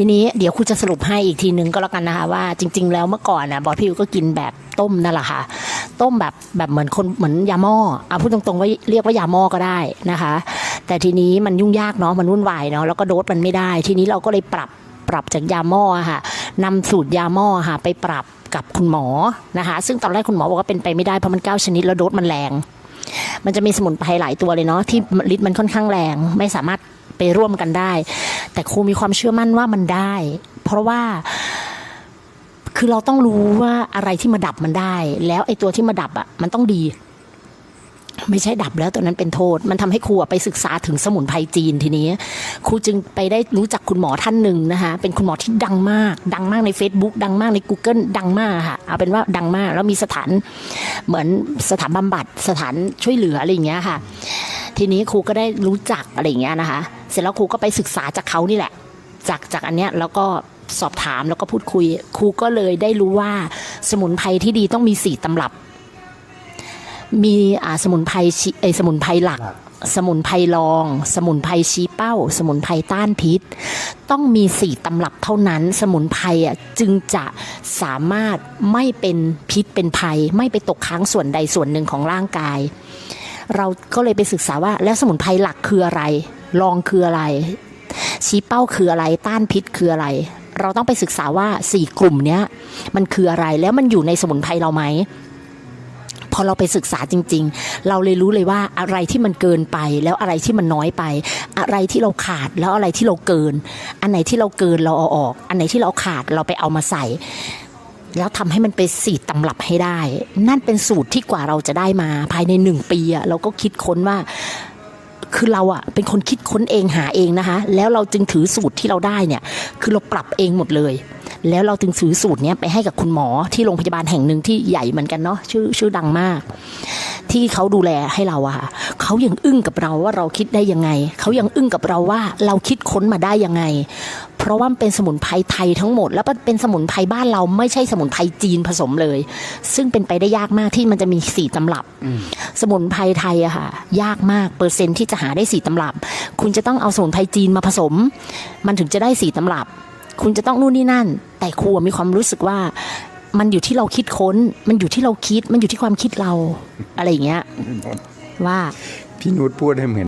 ทีนี้เดี๋ยวครูจะสรุปให้อีกทีนึงก็แล้วกันนะคะว่าจริง ๆ แล้วเมื่อก่อนนะบอสพี่ก็กินแบบต้มนั่นแหละค่ะ ต้มแบบแบบเหมือนคนเหมือนยาหม้อเอาพูดตรงๆว่าเรียกว่ายาหม้อก็ได้นะคะ แต่ทีนี้มันยุ่งยากเนาะมันวุ่นวายเนาะแล้วก็โดสมันไม่ได้ ทีนี้เราก็เลยปรับปรับจากยาหม้อค่ะนำสูตรยาหม้อค่ะ ไปปรับกับคุณหมอนะคะ ซึ่งตอนแรกคุณหมอบอกว่าเป็นไปไม่ได้เพราะมันเก้าชนิดแล้วโดสมันแรง มันจะมีสมุนไพรหลายตัวเลยเนาะที่ฤทธิ์มันค่อนข้างแรง ไม่สามารถ ไปร่วมกันได้ แต่ครูมีความเชื่อมั่นว่ามันได้ เพราะว่าคือเราต้องรู้ว่าอะไรที่มาดับมันได้ แล้วไอ้ตัวที่มาดับอะมันต้องดี ไม่ใช่ดับแล้วตัวนั้นเป็นโทษ มันทำให้ครูไปศึกษาถึงสมุนไพรจีนทีนี้ ครูจึงไปได้รู้จักคุณหมอท่านหนึ่งนะคะเป็นคุณหมอที่ดังมาก ดังมากใน Facebook ดังมากใน Google ดังมากค่ะเอาเป็นว่าดังมากแล้วมีสถานเหมือนสถานบำบัดสถานช่วยเหลืออะไรอย่างเงี้ยค่ะ ทีนี้ครูก็ได้รู้จักอะไรอย่างเงี้ยนะคะ เสร็จแล้วครูก็ไปศึกษาจากเขานี่แหละ จากจากอันเนี้ยแล้วก็สอบถามแล้วก็พูดคุย ครูก็เลยได้รู้ว่าสมุนไพรที่ดีต้องมีสี่ตำรับ มีอ่าสมุนไพรชีเอยสมุนไพรหลัก สมุนไพรรอง สมุนไพรชี้เป้า สมุนไพรต้านพิษ ต้องมีสี่ตำรับเท่านั้น สมุนไพรอะจึงจะสามารถไม่เป็นพิษเป็นภัย ไม่ไปตกค้างส่วนใดส่วนหนึ่งของร่างกาย เราก็เลยไปศึกษาว่าแล้วสมุนไพรหลักคืออะไร รองคืออะไร ชี้เป้าคืออะไร ต้านพิษคืออะไร เราต้องไปศึกษาว่าสี่กลุ่มเนี้ยมันคืออะไรแล้วมันอยู่ในสมุนไพรเราไหมพอเราไปศึกษาจริง ๆ เราเลยรู้เลยว่าอะไรที่มันเกินไป แล้วอะไรที่มันน้อยไป อะไรที่เราขาดแล้วอะไรที่เราเกิน อันไหนที่เราเกินเราเอาออก อันไหนที่เราขาดเราไปเอามาใส่ แล้วทำให้มันเป็นสีตำรับให้ได้ นั่นเป็นสูตรที่กว่าเราจะได้มา ภายในหนึ่งปีอะเราก็คิดค้นว่า คือเราอะเป็นคนคิดค้นเองหาเองนะคะ แล้วเราจึงถือสูตรที่เราได้เนี่ย คือเราปรับเองหมดเลย แล้วเราจึงถือสูตรเนี้ยไปให้กับคุณหมอที่โรงพยาบาลแห่งหนึ่งที่ใหญ่เหมือนกันเนาะชื่อชื่อดังมาก ที่เขาดูแลให้เราอะค่ะเขายังอึ้งกับเราว่าเราคิดได้ยังไง เขายังอึ้งกับเราว่าเราคิดค้นมาได้ยังไง เพราะว่ามันเป็นสมุนไพรไทยทั้งหมด แล้วก็เป็นสมุนไพรบ้านเราไม่ใช่สมุนไพรจีนผสมเลย ซึ่งเป็นไปได้ยากมากที่มันจะมีสี่ตำรับ สมุนไพรไทยอะค่ะ ยากมากเปอร์เซ็นต์ที่จะหาได้สี่ตำรับ คุณจะต้องเอาสมุนไพรจีนมาผสม มันถึงจะได้สี่ตำรับ คุณจะต้องนู่นนี่นั่น แต่ครูอะมีความรู้สึกว่า มันอยู่ที่เราคิดค้น มันอยู่ที่เราคิด มันอยู่ที่ความคิดเรา อะไรอย่างเงี้ย ว่า พี่นุชพูดให้เหมือน